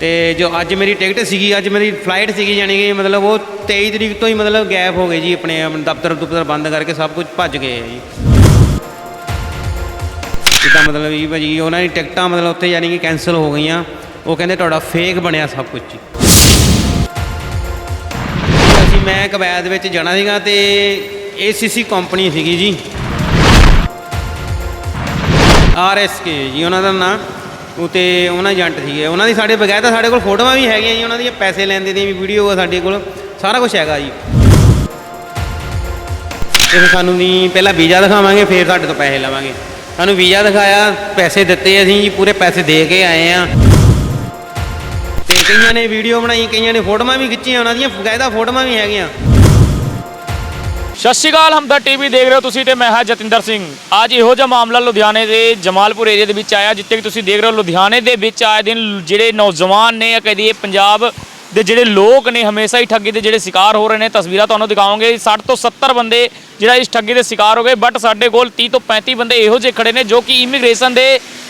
ਤੇ ਜੋ ਅੱਜ ਮੇਰੀ ਟਿਕਟ ਸੀਗੀ, ਅੱਜ ਮੇਰੀ ਫਲਾਈਟ ਸੀਗੀ, ਜਾਣੀ ਕਿ ਮਤਲਬ ਉਹ 23 ਤਰੀਕ ਤੋਂ ਹੀ ਮਤਲਬ ਗੈਪ ਹੋ ਗਏ ਜੀ ਆਪਣੇ ਦਫ਼ਤਰ ਦੁਪਤਰ ਬੰਦ ਕਰਕੇ ਸਭ ਕੁਝ ਭੱਜ ਗਏ ਆ ਜੀ। ਜਿੱਦਾਂ ਮਤਲਬ ਵੀ ਭਾਜੀ ਉਹਨਾਂ ਦੀ ਟਿਕਟਾਂ ਮਤਲਬ ਉੱਥੇ ਯਾਨੀ ਕਿ ਕੈਨਸਲ ਹੋ ਗਈਆਂ। ਉਹ ਕਹਿੰਦੇ ਤੁਹਾਡਾ ਫੇਕ ਬਣਿਆ ਸਭ ਕੁਝ ਅਸੀਂ ਮੈਂ ਕਵੈਦ ਵਿੱਚ ਜਾਣਾ ਸੀਗਾ ਤੇ ਏਸੀਸੀ ਕੰਪਨੀ ਸੀਗੀ ਜੀ। ਆਰਐਸਕੇ ਜੀ, ਉਹਨਾਂ ਦਾ ਨਾਂ। ਉਹ ਤੇ ਉਹਨਾਂ ਏਜੰਟ ਸੀਗੇ। ਉਹਨਾਂ ਦੀ ਸਾਡੇ ਬਗੈਰ ਸਾਡੇ ਕੋਲ ਫੋਟੋਆਂ ਵੀ ਹੈਗੀਆਂ ਜੀ, ਉਹਨਾਂ ਦੀਆਂ ਪੈਸੇ ਲੈਂਦੇ ਦੀਆਂ ਵੀ ਵੀਡੀਓ ਆ ਸਾਡੇ ਕੋਲ। ਸਾਰਾ ਕੁਝ ਹੈਗਾ ਜੀ। ਤੇ ਸਾਨੂੰ ਵੀ ਪਹਿਲਾਂ ਵੀਜ਼ਾ ਦਿਖਾਵਾਂਗੇ, ਫਿਰ ਸਾਡੇ ਤੋਂ ਪੈਸੇ ਲਵਾਂਗੇ। ਸਾਨੂੰ ਵੀਜ਼ਾ ਦਿਖਾਇਆ, ਪੈਸੇ ਦਿੱਤੇ ਅਸੀਂ ਜੀ, ਪੂਰੇ ਪੈਸੇ ਦੇ ਕੇ ਆਏ ਆ। ਤੇ ਕਈਆਂ ਨੇ ਵੀਡੀਓ ਬਣਾਈ, ਕਈਆਂ ਨੇ ਫੋਟੋਆਂ ਵੀ ਖਿੱਚੀਆਂ, ਉਹਨਾਂ ਦੀਆਂ ਬਕਾਇਦਾ ਫੋਟੋਆਂ ਵੀ ਹੈਗੀਆਂ। ਸਤਿ ਸ਼੍ਰੀ ਅਕਾਲ ਹਮਦਰ ਟੀਵੀ ਦੇਖ ਰਹੇ ਹੋ ਤੁਸੀਂ ਤੇ ਮੈਂ ਹਾਂ ਜਤਿੰਦਰ ਸਿੰਘ। ਅੱਜ ਇਹੋ ਜਿਹਾ ਮਾਮਲਾ ਲੁਧਿਆਣੇ ਦੇ ਜਮਾਲਪੁਰ ਏਰੀਆ ਦੇ ਵਿੱਚ ਆਇਆ, ਜਿੱਥੇ ਕਿ ਤੁਸੀਂ ਦੇਖ ਰਹੇ ਹੋ ਲੁਧਿਆਣੇ ਦੇ ਵਿੱਚ ਆਏ ਦਿਨ ਜਿਹੜੇ ਨੌਜਵਾਨ ਨੇ, ਜਾਂ ਕਹਦੀਏ ਪੰਜਾਬ ਦੇ ਜਿਹੜੇ ਲੋਕ ਨੇ, ਹਮੇਸ਼ਾ ਹੀ ਠੱਗੀ ਦੇ ਜਿਹੜੇ ਸ਼ਿਕਾਰ ਹੋ ਰਹੇ ਨੇ। ਤਸਵੀਰਾਂ ਤੁਹਾਨੂੰ ਦਿਖਾਵਾਂਗੇ 60 ਤੋਂ 70 ਬੰਦੇ ਜਿਹੜਾ ਇਸ ਠੱਗੀ ਦੇ ਸ਼ਿਕਾਰ ਹੋ ਗਏ ਬਟ ਸਾਡੇ ਕੋਲ 30 ਤੋਂ 35 ਬੰਦੇ ਇਹੋ ਜਿਹੇ ਖੜੇ ਨੇ ਜੋ ਕਿ ਇਮੀਗ੍ਰੇਸ਼ਨ ਦੇ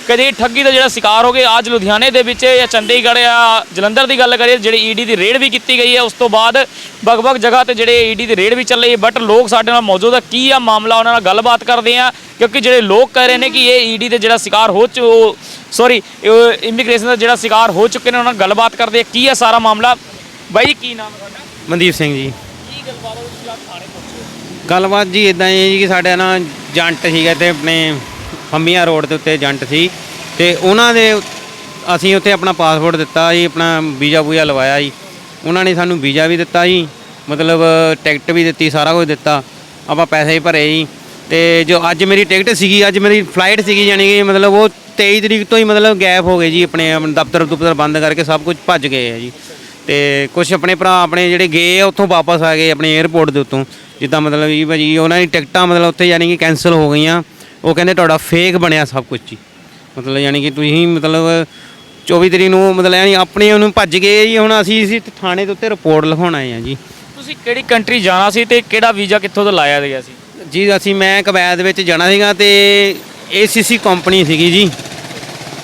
ਕਦੇ ਠੱਗੀ ਦਾ ਜਿਹੜਾ ਸ਼ਿਕਾਰ ਹੋ ਗਏ ਅੱਜ ਲੁਧਿਆਣੇ ਦੇ ਵਿੱਚ ਜਾਂ ਚੰਡੀਗੜ੍ਹ ਜਾਂ ਜਲੰਧਰ ਦੀ ਗੱਲ ਕਰੀਏ ਜਿਹੜੀ ਈਡੀ ਦੀ ਰੇਡ ਵੀ ਕੀਤੀ ਗਈ ਹੈ ਉਸ ਤੋਂ ਬਾਅਦ ਵੱਖ-ਵੱਖ ਜਗ੍ਹਾ ਤੇ ਜਿਹੜੇ ਈਡੀ ਦੀ ਰੇਡ ਵੀ ਚੱਲ ਰਹੀ ਹੈ ਬਟ ਲੋਕ ਸਾਡੇ ਨਾਲ ਮੌਜੂਦ ਆ। ਕੀ ਆ ਮਾਮਲਾ? ਉਹਨਾਂ ਨਾਲ ਗੱਲਬਾਤ ਕਰਦੇ ਆ ਕਿਉਂਕਿ ਜਿਹੜੇ ਲੋਕ ਕਹਿ ਰਹੇ ਨੇ ਕਿ ਇਹ ਈਡੀ ਦੇ ਜਿਹੜਾ ਸ਼ਿਕਾਰ ਹੋ ਚੁ ਸੌਰੀ ਇਮੀਗ੍ਰੇਸ਼ਨ ਦਾ ਜਿਹੜਾ ਸ਼ਿਕਾਰ ਹੋ ਚੁੱਕੇ ਨੇ ਉਹਨਾਂ ਨਾਲ ਗੱਲਬਾਤ ਕਰਦੇ ਆ ਕੀ ਆ ਸਾਰਾ ਮਾਮਲਾ? ਬਾਈ ਕੀ ਨਾਮ ਹੈ ਤੁਹਾਡਾ? ਮਨਦੀਪ ਸਿੰਘ ਜੀ। ਕੀ ਗੱਲਬਾਤ ਹੈ ਤੁਸੀਂ ਅੱਜ ਥਾਣੇ ਪਹੁੰਚੇ ਗੱਲਬਾਤ ਜੀ ਇਦਾਂ ਹੈ ਜੀ ਕਿ ਸਾਡੇ ਨਾਲ ਜੰਟ ਸੀਗਾ ਤੇ ਆਪਣੇ ਫੰਮੀਆਂ ਰੋਡ ਦੇ ਉੱਤੇ ਏਜੰਟ ਸੀ ਤੇ ਉਹਨਾਂ ਦੇ ਅਸੀਂ ਉੱਥੇ ਆਪਣਾ ਪਾਸਪੋਰਟ ਦਿੱਤਾ ਜੀ, ਆਪਣਾ ਵੀਜ਼ਾ ਬੂਜ਼ਾ ਲਵਾਇਆ ਜੀ। ਉਹਨਾਂ ਨੇ ਸਾਨੂੰ ਵੀਜ਼ਾ ਵੀ ਦਿੱਤਾ ਜੀ, ਮਤਲਬ ਟਿਕਟ ਵੀ ਦਿੱਤੀ, ਸਾਰਾ ਕੁਝ ਦਿੱਤਾ। ਆਪਾਂ ਪੈਸੇ ਵੀ ਭਰੇ ਜੀ। ਤੇ ਜੋ ਅੱਜ ਮੇਰੀ ਟਿਕਟ ਸੀਗੀ, ਅੱਜ ਮੇਰੀ ਫਲਾਈਟ ਸੀਗੀ, ਜਾਣੀ ਕਿ ਮਤਲਬ ਉਹ 23 ਤਰੀਕ ਤੋਂ ਹੀ ਮਤਲਬ ਗੈਪ ਹੋ ਗਏ ਜੀ, ਆਪਣੇ ਦਫ਼ਤਰ ਦੁਫ਼ਤਰ ਬੰਦ ਕਰਕੇ ਸਭ ਕੁਝ ਭੱਜ ਗਏ ਆ ਜੀ। ਤੇ ਕੁਝ ਆਪਣੇ ਭਰਾ, ਆਪਣੇ ਜਿਹੜੇ ਗਏ ਆ, ਉੱਥੋਂ ਵਾਪਸ ਆ ਗਏ ਆਪਣੇ 에ਅਰਪੋਰਟ ਦੇ ਉੱਤੋਂ। ਜਿੱਦਾਂ ਮਤਲਬ ਵੀ ਭਾਜੀ, ਉਹਨਾਂ ਦੀ ਟਿਕਟਾਂ ਮਤਲਬ ਉੱਥੇ ਯਾਨੀ ਕਿ ਕੈਨਸਲ ਹੋ ਗਈਆਂ। ਉਹ ਕਹਿੰਦੇ ਤੁਹਾਡਾ ਫੇਕ ਬਣਿਆ ਸਭ ਕੁਝ ਜੀ। ਮਤਲਬ ਯਾਨੀ ਕਿ ਤੁਸੀਂ ਮਤਲਬ 24 ਤਰੀਕ ਨੂੰ ਮਤਲਬ ਯਾਨੀ ਆਪਣੇ ਉਹਨੂੰ ਭੱਜ ਗਏ ਜੀ ਹੁਣ ਅਸੀਂ ਇਸ ਥਾਣੇ ਦੇ ਉੱਤੇ ਰਿਪੋਰਟ ਲਿਖਾਉਣ ਆਏ ਆ ਜੀ। ਤੁਸੀਂ ਕਿਹੜੀ ਕੰਟਰੀ ਜਾਣਾ ਸੀ ਤੇ ਕਿਹੜਾ ਵੀਜ਼ਾ ਕਿੱਥੋਂ ਤੋਂ ਲਾਇਆ ਗਿਆ ਸੀ? ਜੀ ਅਸੀਂ ਮੈਂ ਕਵੈਦ ਵਿੱਚ ਜਾਣਾ ਸੀਗਾ ਤੇ ਏਸੀਸੀ ਕੰਪਨੀ ਸੀਗੀ ਜੀ।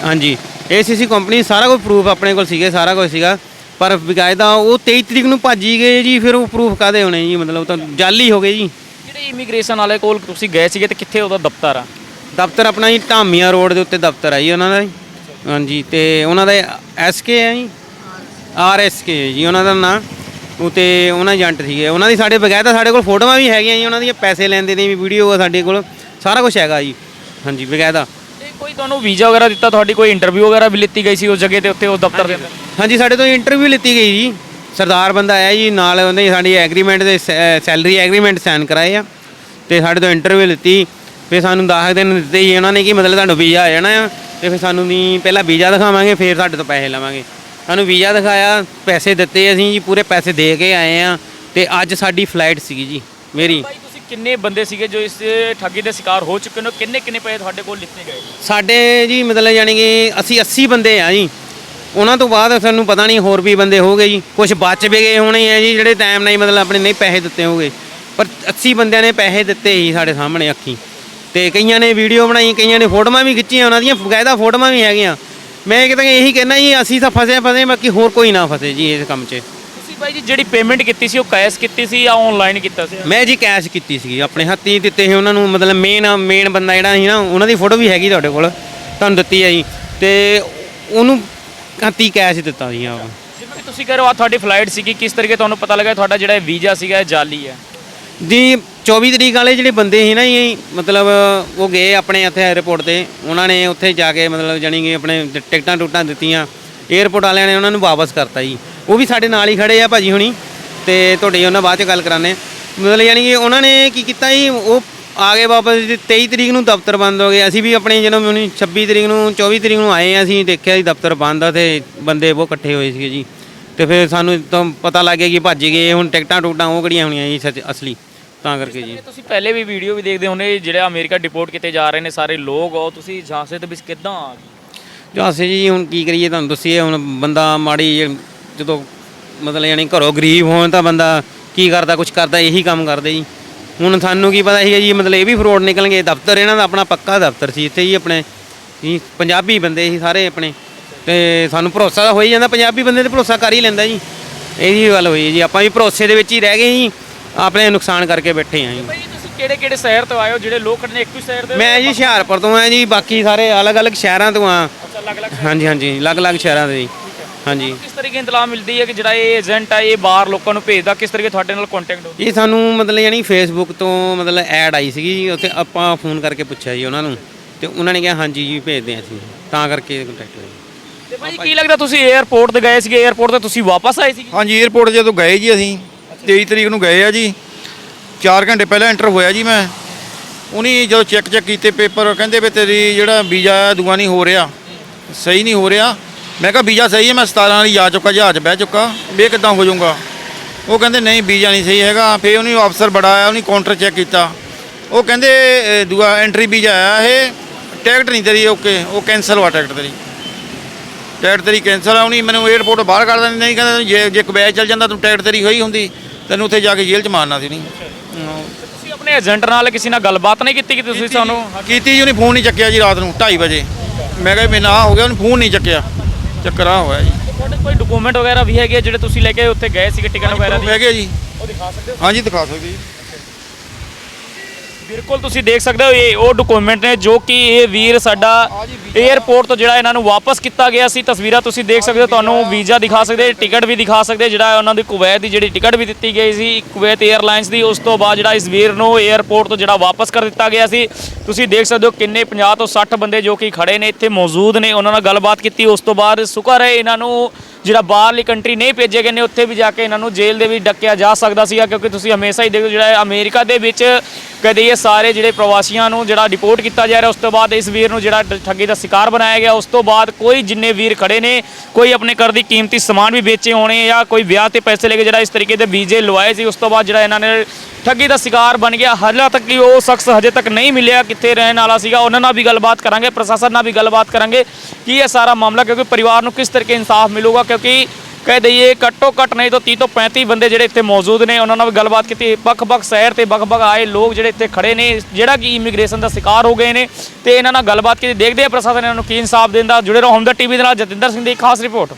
ਹਾਂਜੀ ਏਸੀਸੀ ਕੰਪਨੀ ਸਾਰਾ ਕੁਝ ਪ੍ਰੂਫ ਆਪਣੇ ਕੋਲ ਸੀਗੇ ਸਾਰਾ ਕੁਝ ਸੀਗਾ। ਪਰ ਬਕਾਇਦਾ ਉਹ 23 ਤਰੀਕ ਨੂੰ ਭੱਜ ਗਏ ਜੀ ਫਿਰ ਉਹ ਪ੍ਰੂਫ ਕਾਦੇ ਹੋਣੇ ਜੀ? ਮਤਲਬ ਤਾਂ ਜਾਲੀ ਹੋ ਗਏ ਜੀ। ਜਿਹੜੇ ਇਮੀਗ੍ਰੇਸ਼ਨ ਵਾਲੇ ਕੋਲ ਤੁਸੀਂ ਗਏ ਸੀਗੇ ਤੇ ਕਿੱਥੇ ਉਹਦਾ ਦਫ਼ਤਰ ਆ? ਦਫ਼ਤਰ ਆਪਣਾ ਜੀ ਢਾਮੀਆਂ ਰੋਡ ਦੇ ਉੱਤੇ ਦਫ਼ਤਰ ਆ ਜੀ ਉਹਨਾਂ ਦਾ ਜੀ। ਹਾਂਜੀ ਤੇ ਉਹਨਾਂ ਦਾ ਐਸਕੇ ਹੈ ਜੀ। ਆਰਐਸਕੇ ਜੀ ਉਹਨਾਂ ਦਾ ਨਾਂ। ਉਹ ਤੇ ਉਹਨਾਂ ਏਜੰਟ ਸੀਗੇ। ਉਹਨਾਂ ਦੀ ਸਾਡੇ ਬਕਾਇਦਾ ਸਾਡੇ ਕੋਲ ਫੋਟੋਆਂ ਵੀ ਹੈਗੀਆਂ ਜੀ ਉਹਨਾਂ ਦੀਆਂ ਪੈਸੇ ਲੈਂਦੇ ਦੀਆਂ ਵੀ ਵੀਡੀਓ ਆ ਸਾਡੇ ਕੋਲ। ਸਾਰਾ ਕੁਝ ਹੈਗਾ ਜੀ। ਹਾਂਜੀ ਬਕਾਇਦਾ। ਤੇ ਕੋਈ ਤੁਹਾਨੂੰ ਵੀਜ਼ਾ ਵਗੈਰਾ ਦਿੱਤਾ? ਤੁਹਾਡੀ ਕੋਈ ਇੰਟਰਵਿਊ ਵਗੈਰਾ ਵੀ ਲਿੱਤੀ ਗਈ ਸੀ ਉਸ ਜਗ੍ਹਾ ਤੇ ਉੱਥੇ ਉਸ ਦਫ਼ਤਰ ਦੇ ਅੰਦਰ? ਹਾਂਜੀ। ਸਾਡੇ ਤੋਂ ਇੰਟਰਵਿਊ ਲਿੱਤੀ ਗਈ ਜੀ। ਸਰਦਾਰ ਬੰਦਾ ਆਇਆ ਜੀ ਨਾਲ ਉਹਨੇ ਸਾਡੀ ਐਗਰੀਮੈਂਟ ਦੇ ਸੈਲਰੀ ਐਗਰੀਮੈਂਟ ਸਾਈਨ ਕਰਾਏ ਆ ਤੇ ਸਾਡੇ ਤੋਂ ਇੰਟਰਵਿਊ ਲਿੱਤੀ। ਫਿਰ ਸਾਨੂੰ 10 ਦਿਨ ਦਿੱਤੇ ਜੀ ਉਹਨਾਂ ਨੇ ਕਿ ਮਤਲਬ ਤੁਹਾਨੂੰ ਵੀਜ਼ਾ ਆ ਜਾਣਾ ਆ ਤੇ ਫਿਰ ਸਾਨੂੰ ਵੀ ਪਹਿਲਾਂ ਵੀਜ਼ਾ ਦਿਖਾਵਾਂਗੇ ਫਿਰ ਤੁਹਾਡੇ ਤੋਂ ਪੈਸੇ ਲਵਾਂਗੇ। ਸਾਨੂੰ ਵੀਜ਼ਾ ਦਿਖਾਇਆ ਪੈਸੇ ਦਿੱਤੇ ਅਸੀਂ ਜੀ ਪੂਰੇ ਪੈਸੇ ਦੇ ਕੇ ਆਏ ਆ ਤੇ ਅੱਜ ਸਾਡੀ ਫਲਾਈਟ ਸੀਗੀ ਜੀ ਮੇਰੀ। ਭਾਈ ਤੁਸੀਂ ਕਿੰਨੇ ਬੰਦੇ ਸੀਗੇ ਜੋ ਇਸ ਠੱਗੀ ਦੇ ਸ਼ਿਕਾਰ ਹੋ ਚੁੱਕੇ ਨੇ? ਕਿੰਨੇ ਕਿੰਨੇ ਪੈਸੇ ਤੁਹਾਡੇ ਕੋਲ ਲਿੱਤੇ ਗਏ? ਸਾਡੇ ਜੀ ਮਤਲਬ ਯਾਨੀ ਕਿ ਅਸੀਂ 80 ਬੰਦੇ ਆ ਜੀ। ਉਹਨਾਂ ਤੋਂ ਬਾਅਦ ਸਾਨੂੰ ਪਤਾ ਨਹੀਂ ਹੋਰ ਵੀ ਬੰਦੇ ਹੋਗੇ ਜੀ। ਕੁਝ ਬਚ ਵੀ ਗਏ ਹੋਣੇ ਆ ਜੀ ਜਿਹੜੇ ਟਾਈਮ ਨਾਲ ਹੀ ਮਤਲਬ ਆਪਣੇ ਨਹੀਂ ਪੈਸੇ ਦਿੱਤੇ ਹੋਗੇ। ਪਰ 80 ਬੰਦਿਆਂ ਨੇ ਪੈਸੇ ਦਿੱਤੇ ਹੀ ਸਾਡੇ ਸਾਹਮਣੇ ਅੱਖੀ। ਤੇ ਕਈਆਂ ਨੇ ਵੀਡੀਓ ਬਣਾਈ ਕਈਆਂ ਨੇ ਫੋਟੋਆਂ ਵੀ ਖਿੱਚੀਆਂ ਉਹਨਾਂ ਦੀਆਂ ਬਕਾਇਦਾ ਫੋਟੋਆਂ ਵੀ ਹੈਗੀਆਂ। ਮੈਂ ਕਿਤੇ ਇਹੀ ਕਹਿਣਾ ਜੀ ਅਸੀਂ ਤਾਂ ਫਸੇ ਫਸੇ ਬਾਕੀ ਹੋਰ ਕੋਈ ਨਾ ਫਸੇ ਜੀ ਇਸ ਕੰਮ 'ਚ। ਤੁਸੀਂ ਭਾਈ ਜੀ ਜਿਹੜੀ ਪੇਮੈਂਟ ਕੀਤੀ ਸੀ ਉਹ ਕੈਸ਼ ਕੀਤੀ ਸੀ ਜਾਂ ਆਨਲਾਈਨ ਕੀਤਾ ਸੀ? ਮੈਂ ਜੀ ਕੈਸ਼ ਕੀਤੀ ਸੀਗੀ ਆਪਣੇ ਹੱਥੀਂ ਦਿੱਤੇ ਸੀ ਉਹਨਾਂ ਨੂੰ ਮਤਲਬ ਮੇਨ ਮੇਨ ਬੰਦਾ ਜਿਹੜਾ ਸੀ ਨਾ ਉਹਨਾਂ ਦੀ ਫੋਟੋ ਵੀ ਹੈਗੀ ਤੁਹਾਡੇ ਕੋਲ ਤੁਹਾਨੂੰ ਦਿੱਤੀ ਹੈ ਜੀ। ਤੇ ਉਹਨੂੰ ਹੱਥੀਂ ਕੈਸ਼ ਦਿੱਤਾ ਸੀ ਆਪ। ਜਿਵੇਂ ਕਿ ਤੁਸੀਂ ਕਹਿ ਰਹੇ ਹੋ ਆ ਤੁਹਾਡੀ ਫਲਾਈਟ ਸੀਗੀ ਕਿਸ ਤਰੀਕੇ ਤੁਹਾਨੂੰ ਪਤਾ ਲੱਗਾ ਤੁਹਾਡਾ ਜਿਹੜਾ ਵੀਜ਼ਾ ਸੀਗਾ ਇਹ ਜਾਲੀ ਹੈ? ਦੀ 24 ਤਰੀਕ ਵਾਲੇ ਜਿਹੜੇ ਬੰਦੇ ਸੀ ਨਾ ਜੀ ਮਤਲਬ ਉਹ ਗਏ ਆਪਣੇ ਇੱਥੇ 에ਅਰਪੋਰਟ ਤੇ। ਉਹਨਾਂ ਨੇ ਉੱਥੇ ਜਾ ਕੇ ਮਤਲਬ ਜਾਣੀ ਕਿ ਆਪਣੇ ਟਿਕਟਾਂ ਟੁਕਟਾਂ ਦਿੱਤੀਆਂ। 에ਅਰਪੋਰਟ ਵਾਲਿਆਂ ਨੇ ਉਹਨਾਂ ਨੂੰ ਵਾਪਸ ਕਰਤਾ ਜੀ। ਉਹ ਵੀ ਸਾਡੇ ਨਾਲ ਹੀ ਖੜੇ ਆ ਭਾਜੀ ਹੁਣੀ। ਤੇ ਤੁਹਾਡੀ ਉਹਨਾਂ ਬਾਅਦ ਚ ਗੱਲ ਕਰਾਨੇ ਮਤਲਬ ਯਾਨੀ ਕਿ ਉਹਨਾਂ ਨੇ ਕੀ ਕੀਤਾ ਜੀ ਉਹ ਆ ਗਏ ਵਾਪਸ ਜੀ 23 ਤਰੀਕ ਨੂੰ ਦਫ਼ਤਰ ਬੰਦ ਹੋ ਗਏ। ਅਸੀਂ ਵੀ ਆਪਣੇ ਜਦੋਂ ਹੁਣੀ 26 ਤਰੀਕ ਨੂੰ 24 ਤਰੀਕ ਨੂੰ ਆਏ ਆ ਅਸੀਂ ਦੇਖਿਆ ਜੀ ਦਫ਼ਤਰ ਬੰਦ ਆ ਤੇ ਬੰਦੇ ਬਹੁਤ ਇਕੱਠੇ ਹੋਏ ਸੀਗੇ ਜੀ। ਤੇ ਫਿਰ ਸਾਨੂੰ ਤਾਂ ਪਤਾ ਲੱਗ ਗਿਆ ਕਿ ਭੱਜ ਗਏ ਹੁਣ ਟਿਕਟਾਂ ਟੁਕਟਾਂ ਉਹ ਕਿਹੜੀਆਂ ਹੋਣੀਆਂ ਜੀ ਸੱਚ ਅਸਲੀ ਤਾਂ ਕਰਕੇ ਜੀ। ਤੁਸੀਂ ਪਹਿਲੇ ਵੀ ਵੀਡੀਓ ਵੀ ਦੇਖਦੇ ਹੋਣੇ ਜਿਹੜੇ ਅਮਰੀਕਾ ਡਿਪੋਰਟ ਕੀਤੇ ਜਾ ਰਹੇ ਨੇ ਸਾਰੇ ਲੋਕ ਉਹ ਤੁਸੀਂ ਝਾਂਸੇ ਦੇ ਵਿੱਚ ਕਿੱਦਾਂ ਆ ਗਏ? ਜੋ ਅਸੀਂ ਜੀ ਹੁਣ ਕੀ ਕਰੀਏ ਤੁਹਾਨੂੰ ਦੱਸੀਏ ਹੁਣ ਬੰਦਾ ਮਾੜੀ ਜਦੋਂ ਮਤਲਬ ਯਾਨੀ ਘਰੋਂ ਗਰੀਬ ਹੋਣ ਤਾਂ ਬੰਦਾ ਕੀ ਕਰਦਾ ਕੁਝ ਕਰਦਾ ਇਹੀ ਕੰਮ ਕਰਦੇ ਜੀ। ਹੁਣ ਸਾਨੂੰ ਕੀ ਪਤਾ ਸੀ ਜੀ ਮਤਲਬ ਇਹ ਵੀ ਫਰੋਡ ਨਿਕਲਣਗੇ ਦਫ਼ਤਰ ਇਹਨਾਂ ਦਾ ਆਪਣਾ ਪੱਕਾ ਦਫ਼ਤਰ ਸੀ ਇੱਥੇ ਜੀ ਆਪਣੇ ਜੀ ਪੰਜਾਬੀ ਬੰਦੇ ਸੀ ਸਾਰੇ ਆਪਣੇ। ਤੇ ਸਾਨੂੰ ਭਰੋਸਾ ਤਾਂ ਹੋ ਹੀ ਜਾਂਦਾ ਪੰਜਾਬੀ ਬੰਦੇ ਤੇ ਭਰੋਸਾ ਕਰ ਹੀ ਲੈਂਦਾ ਜੀ। ਇਹ ਜੀ ਗੱਲ ਹੋਈ ਜੀ ਆਪਾਂ ਵੀ ਭਰੋਸੇ ਦੇ ਵਿੱਚ ਹੀ ਰਹਿ ਗਏ ਜੀ ਆਪਣੇ ਨੁਕਸਾਨ ਕਰਕੇ ਬੈਠੇ ਆਂ ਜੀ। ਭਾਈ ਤੁਸੀਂ ਕਿਹੜੇ ਕਿਹੜੇ ਸ਼ਹਿਰ ਤੋਂ ਆਏ ਹੋ? ਜਿਹੜੇ ਲੋਕ ਖੜੇ ਨੇ ਇੱਕੋ ਹੀ ਸ਼ਹਿਰ ਦੇ ਹੋ? ਮੈਂ ਜੀ ਹੁਸ਼ਿਆਰਪੁਰ ਤੋਂ ਆ ਜੀ ਬਾਕੀ ਸਾਰੇ ਅਲੱਗ-ਅਲੱਗ ਸ਼ਹਿਰਾਂ ਤੋਂ ਆ। ਅੱਛਾ ਅਲੱਗ-ਅਲੱਗ ਹਾਂਜੀ ਹਾਂਜੀ ਅਲੱਗ-ਅਲੱਗ ਸ਼ਹਿਰਾਂ ਦੇ ਜੀ। ਹਾਂਜੀ। ਕਿਸ ਤਰੀਕੇ ਇਤਲਾਹ ਮਿਲਦੀ ਹੈ ਕਿ ਜਿਹੜਾ ਇਹ ਏਜੰਟ ਆ ਇਹ ਬਾਹਰ ਲੋਕਾਂ ਨੂੰ ਭੇਜਦਾ ਕਿਸ ਤਰੀਕੇ ਤੁਹਾਡੇ ਨਾਲ ਕੰਟੈਕਟ ਹੋ? ਇਹ ਸਾਨੂੰ ਮਤਲਬ ਯਾਨੀ ਫੇਸਬੁੱਕ ਤੋਂ ਮਤਲਬ ਐਡ ਆਈ ਸੀਗੀ ਉੱਥੇ ਆਪਾਂ ਫੋਨ ਕਰਕੇ ਪੁੱਛਿਆ ਜੀ ਉਹਨਾਂ ਨੂੰ ਤੇ ਉਹਨਾਂ ਨੇ ਕਿਹਾ ਹਾਂਜੀ ਜੀ ਭੇਜਦੇ ਆ ਅਸੀਂ ਤਾਂ ਕਰਕੇ ਕੰਟੈਕਟ ਹੋਇਆ ਤੇ ਭਾਈ ਕੀ ਲੱਗਦਾ ਤੁਸੀਂ 에어ਪੋਰਟ ਤੇ ਗਏ ਸੀਗੇ? 에어ਪੋਰਟ ਤੇ ਤੁਸੀਂ ਵਾਪਸ ਆਏ ਸੀ ਹਾਂਜੀ 에어ਪੋਰਟ ਜਦੋਂ ਗਏ ਜੀ ਅਸੀਂ 23 ਤਰੀਕ ਨੂੰ ਗਏ ਆ ਜੀ। 4 ਘੰਟੇ ਪਹਿਲਾਂ ਐਂਟਰ ਹੋਇਆ ਜੀ ਮੈਂ। ਉਨੀ ਜਦੋਂ ਚੈੱਕ ਚੈੱਕ ਕੀਤੇ ਪੇਪਰ ਕਹਿੰਦੇ ਵੀ ਤੇਰੀ ਜਿਹੜਾ ਵੀਜ਼ਾ ਦੂਆ ਨਹੀਂ ਹੋ ਰਿਹਾ। ਸਹੀ ਨਹੀਂ ਹੋ ਰਿਹਾ। ਮੈਂ ਕਿਹਾ ਵੀਜ਼ਾ ਸਹੀ ਹੈ ਮੈਂ 17 ਵਾਲੀ ਜਾ ਚੁੱਕਾ ਜਹਾਜ਼ ਬਹਿ ਚੁੱਕਾ ਵੀ ਕਿੱਦਾਂ ਹੋ ਜਾਊਗਾ। ਉਹ ਕਹਿੰਦੇ ਨਹੀਂ ਵੀਜ਼ਾ ਨਹੀਂ ਸਹੀ ਹੈਗਾ। ਫੇਰ ਉਹਨੇ ਅਫਸਰ ਬੜਾ ਆਇਆ ਉਹਨੇ ਕਾਊਂਟਰ ਚੈੱਕ ਕੀਤਾ। ਉਹ ਕਹਿੰਦੇ ਦੂਆ ਐਂਟਰੀ ਵੀਜ਼ਾ ਆਇਆ ਇਹ ਟਿਕਟ ਨਹੀਂ ਤੇਰੀ ਓਕੇ ਉਹ ਕੈਂਸਲ ਵਾ ਟਿਕਟ ਤੇਰੀ। ਟਿਕਟ ਤੇਰੀ ਕੈਂਸਲ ਆ ਉਹਨੀ ਮੈਨੂੰ 에어ਪੋਰਟ ਬਾਹਰ ਕੱਢ ਦਿੰਦੇ ਨਹੀਂ ਕਹਿੰਦੇ ਜੇ ਜੇ ਕੁਵੈਤ ਚੱਲ ਜਾਂਦਾ ਤੂੰ ਟਿਕਟ ਤੇਰੀ ਹੋਈ ਹੁੰਦੀ ਤੈਨੂੰ ਉੱਥੇ ਜਾ ਕੇ ਜੇਲ੍ਹ 'ਚ ਮਾਰਨਾ ਸੀ ਨਹੀਂ ਤੁਸੀਂ ਆਪਣੇ ਏਜੰਟ ਨਾਲ ਕਿਸੇ ਨਾਲ ਗੱਲਬਾਤ ਨਹੀਂ ਕੀਤੀ ਕਿ ਤੁਸੀਂ ਸਾਨੂੰ? ਕੀਤੀ ਜੀ ਉਹਨੇ ਫੋਨ ਨਹੀਂ ਚੱਕਿਆ ਜੀ ਰਾਤ ਨੂੰ 2:30 ਵਜੇ। ਮੈਂ ਕਿਹਾ ਵੀ ਨਾ ਹੋ ਗਿਆ ਉਹਨੇ ਫੋਨ ਨਹੀਂ ਚੱਕਿਆ। ਚੱਕਰ ਆ ਹੋਇਆ ਜੀ। ਤੁਹਾਡੇ ਕੋਈ ਡਾਕੂਮੈਂਟ ਵਗੈਰਾ ਵੀ ਹੈਗੇ ਜਿਹੜੇ ਤੁਸੀਂ ਲੈ ਕੇ ਉੱਥੇ ਗਏ ਸੀਗੇ ਟਿਕਟ ਵਗੈਰਾ ਦੀ? ਹੈਗੇ ਜੀ। ਉਹ ਦਿਖਾ ਸਕਦੇ ਹੋ? ਹਾਂਜੀ ਦਿਖਾ ਸਕਦੇ ਜੀ। ਬਿਲਕੁਲ ਤੁਸੀਂ ਦੇਖ ਸਕਦੇ ਹੋ ਇਹ ਉਹ ਡਾਕੂਮੈਂਟ ਨੇ ਜੋ ਕਿ ਇਹ ਵੀਰ ਸਾਡਾ ਏਅਰਪੋਰਟ ਤੋਂ ਜਿਹੜਾ ਇਹਨਾਂ ਨੂੰ ਵਾਪਸ ਕੀਤਾ ਗਿਆ ਸੀ। ਤਸਵੀਰਾਂ ਤੁਸੀਂ ਦੇਖ ਸਕਦੇ ਹੋ ਤੁਹਾਨੂੰ ਵੀਜ਼ਾ। ਦਿਖਾ ਸਕਦੇ ਟਿਕਟ ਵੀ ਦਿਖਾ ਸਕਦੇ ਜਿਹੜਾ ਉਹਨਾਂ ਦੀ ਕੁਵੈਤ ਦੀ ਜਿਹੜੀ ਟਿਕਟ ਵੀ ਦਿੱਤੀ ਗਈ ਸੀ ਕੁਵੈਤ 에ਅਰਲਾਈਨਸ ਦੀ ਉਸ ਤੋਂ ਬਾਅਦ ਜਿਹੜਾ ਇਸ ਵੀਰ ਨੂੰ ਏਅਰਪੋਰਟ ਤੋਂ ਜਿਹੜਾ ਵਾਪਸ ਕਰ ਦਿੱਤਾ ਗਿਆ ਸੀ। ਤੁਸੀਂ ਦੇਖ ਸਕਦੇ ਹੋ ਕਿੰਨੇ 50 ਤੋਂ 60 ਬੰਦੇ ਜੋ ਕਿ ਖੜੇ ਨੇ ਇੱਥੇ ਮੌਜੂਦ ਨੇ ਉਹਨਾਂ ਨਾਲ ਗੱਲਬਾਤ ਕੀਤੀ ਉਸ ਤੋਂ ਬਾਅਦ ਸੁਕਰ ਹੈ ਇਹਨਾਂ ਨੂੰ ਜਿਹੜਾ ਬਾਹਰਲੀ ਕੰਟਰੀ ਨਹੀਂ ਭੇਜੇ ਗਏ ਨੇ ਉੱਥੇ ਵੀ ਜਾ ਕੇ ਇਹਨਾਂ ਨੂੰ ਜੇਲ੍ਹ ਦੇ ਵਿੱਚ ਡੱਕਿਆ ਜਾ ਸਕਦਾ ਸੀਗਾ ਕਿਉਂਕਿ ਤੁਸੀਂ ਹਮੇਸ਼ਾ ਹੀ ਦੇਖੋ ਜਿਹੜਾ ਅਮਰੀਕਾ ਦੇ ਵਿੱਚ ਕਦੇ ਇਹ ਸਾਰੇ ਜਿਹੜੇ ਪ੍ਰਵਾਸੀਆਂ ਨੂੰ ਜਿਹੜਾ ਡਿਪੋਰਟ ਕੀਤਾ ਜਾ ਰਿਹਾ, ਉਸ ਤੋਂ ਬਾਅਦ ਇਸ ਵੀਰ ਨੂੰ ਜਿਹੜਾ ਠੱਗੀ ਦਾ ਸ਼ਿਕਾਰ ਬਣਾਇਆ ਗਿਆ, ਉਸ ਤੋਂ ਬਾਅਦ ਕੋਈ ਜਿੰਨੇ ਵੀਰ ਖੜੇ ਨੇ, ਕੋਈ ਆਪਣੇ ਘਰ ਦੀ ਕੀਮਤੀ ਸਮਾਨ ਵੀ ਵੇਚੇ ਹੋਣੇ ਜਾਂ ਕੋਈ ਵਿਆਹ ਤੇ ਪੈਸੇ ਲੈ ਕੇ ਜਿਹੜਾ ਇਸ ਤਰੀਕੇ ਦੇ ਵੀਜ਼ੇ ਲਵਾਏ ਸੀ, ਉਸ ਤੋਂ ਬਾਅਦ ਜਿਹੜਾ ਇਹਨਾਂ ਨੇ ਠੱਗੀ ਦਾ ਸ਼ਿਕਾਰ ਬਣ ਗਿਆ। ਹਾਲੇ ਤੱਕ ਕਿ ਉਹ ਸ਼ਖਸ ਹਜੇ ਤੱਕ ਨਹੀਂ ਮਿਲਿਆ, ਕਿੱਥੇ ਰਹਿਣ ਵਾਲਾ ਸੀਗਾ, ਉਹਨਾਂ ਨਾਲ ਵੀ ਗੱਲਬਾਤ ਕਰਾਂਗੇ, ਪ੍ਰਸ਼ਾਸਨ ਨਾਲ ਵੀ ਗੱਲਬਾਤ ਕਰਾਂਗੇ ਕੀ ਇਹ ਸਾਰਾ ਮਾਮਲਾ, ਕਿਉਂਕਿ ਪਰਿਵਾਰ ਨੂੰ ਕਿਸ ਤਰੀਕੇ ਇਨਸਾਫ ਮਿਲੂਗਾ, ਕਿਉਂਕਿ ਕਹਿ ਦਈਏ ਘੱਟੋ ਘੱਟ ਨਹੀਂ ਤਾਂ 30 ਤੋਂ 35 ਬੰਦੇ ਜਿਹੜੇ ਇੱਥੇ ਮੌਜੂਦ ਨੇ, ਉਹਨਾਂ ਨਾਲ ਵੀ ਗੱਲਬਾਤ ਕੀਤੀ। ਵੱਖ-ਵੱਖ ਸ਼ਹਿਰ ਤੇ ਵੱਖ-ਵੱਖ ਆਏ ਲੋਕ ਜਿਹੜੇ ਇੱਥੇ ਖੜੇ ਨੇ, ਜਿਹੜਾ ਕਿ ਇਮੀਗ੍ਰੇਸ਼ਨ ਦਾ ਸ਼ਿਕਾਰ ਹੋ ਗਏ ਨੇ ਤੇ ਇਹਨਾਂ ਨਾਲ ਗੱਲਬਾਤ ਕੀਤੀ। ਦੇਖਦੇ ਆ ਪ੍ਰਸ਼ਾਸਨ ਇਹਨਾਂ ਨੂੰ ਕੀ ਇਨਸਾਫ ਦਿੰਦਾ। ਜੁੜੇ ਰਹੋ ਹਮਦਰ ਟੀਵੀ ਦੇ ਨਾਲ ਜਤਿੰਦਰ ਸਿੰਘ ਦੀ ਖਾਸ ਰਿਪੋਰਟ।